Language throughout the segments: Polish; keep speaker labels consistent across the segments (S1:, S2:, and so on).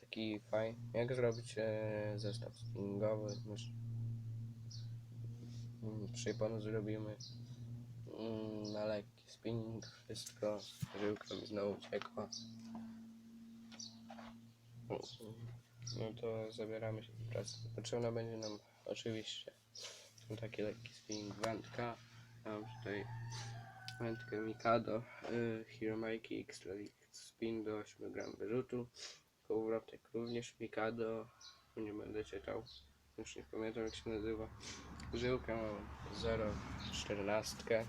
S1: taki fajny. Jak zrobić e, zestaw spinningowy? Mysz- mm, Przypon zrobimy mm, na lekki spinning, wszystko. Żyłka mi znowu uciekła. No to zabieramy się do pracy. Potrzebna będzie nam oczywiście taki lekki spinning wędka. Mam tutaj wędkę Mikado y, Hero Mikey Extra Spin do 8 gram wyrzutu. Kołowrotek również Mikado. Nie będę czytał. Już nie pamiętam jak się nazywa. Żyłkę mam 0,14.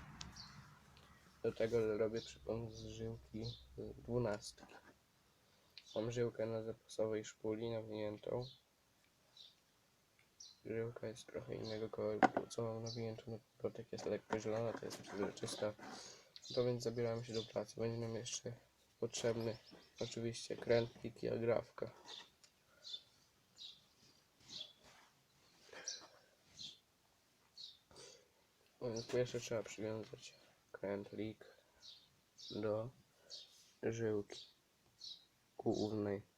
S1: Do tego robię przypon z żyłki 12. Mam żyłkę na zapasowej szpuli nawiniętą. Żyłka jest trochę innego koloru, co mam nawiniętą na powrotek jest lekko zielona, to jest przezroczysta. To więc zabieramy się do pracy. Będzie nam jeszcze potrzebny oczywiście krętlik i agrafka. Więc pierwsze trzeba przywiązać krętlik do żyłki głównej.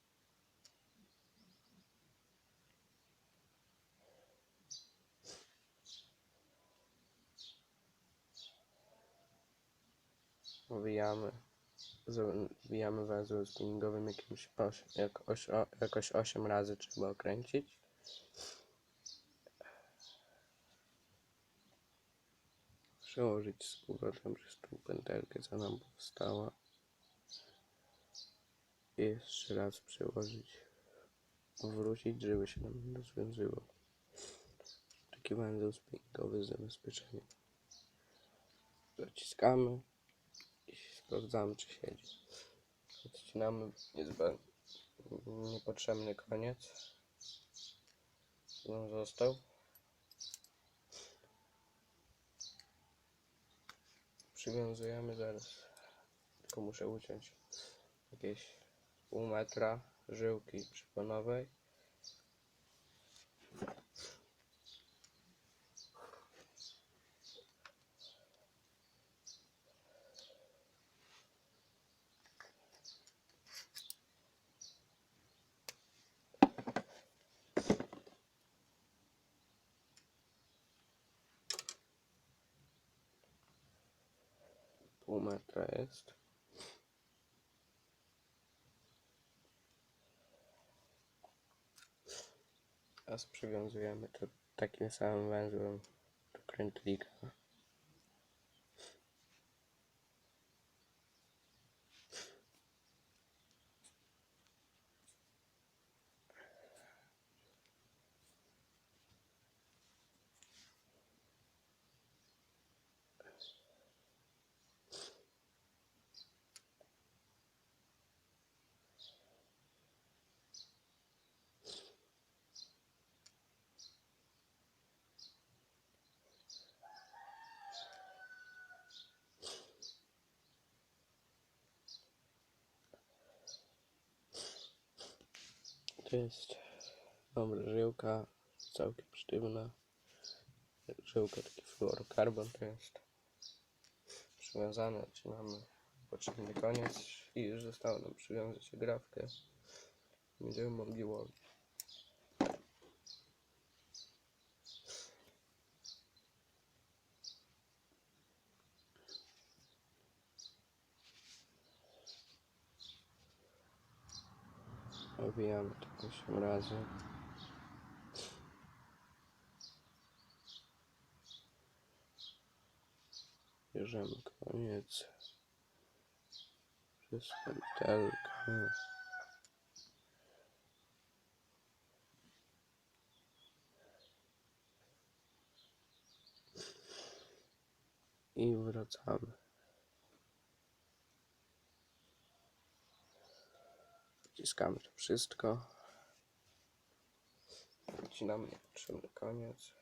S1: Wijamy, z- wijamy węzłem spinningowym jakimś oś, jak oś, o, jakoś 8 razy trzeba okręcić. Przełożyć z powrotem przez tą pętelkę, co nam powstała. I jeszcze raz przełożyć, wrócić, żeby się nam rozwiązywał. Taki węzeł spinningowy z zabezpieczeniem. Zaciskamy sprawdzamy, czy siedzi. Odcinamy niezbędny, niepotrzebny koniec. On został. Przywiązujemy zaraz. Tylko muszę uciąć jakieś pół metra żyłki przyponowej. Pół metra jest. Teraz przywiązujemy to takim samym węzłem do krętlika. Jest dobra żyłka, całkiem sztywna. Żyłka taki fluorokarbon to jest. Przywiązane, odcinamy potrzebny koniec i już zostało nam przywiązać grafkę. Będziemy mogli łowić. Owijamy to 8 razy. Bierzemy koniec przez pętelkę. I wracamy. Wciskamy to wszystko. Wcinamy niepotrzebny koniec.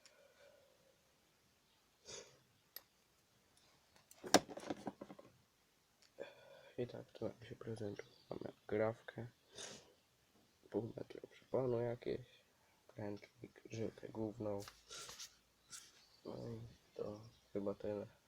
S1: I tak to nam się prezentuje. Mamy grafkę, pół metra przyponu jakieś, krętlik, żyłkę główną. No i to chyba tyle.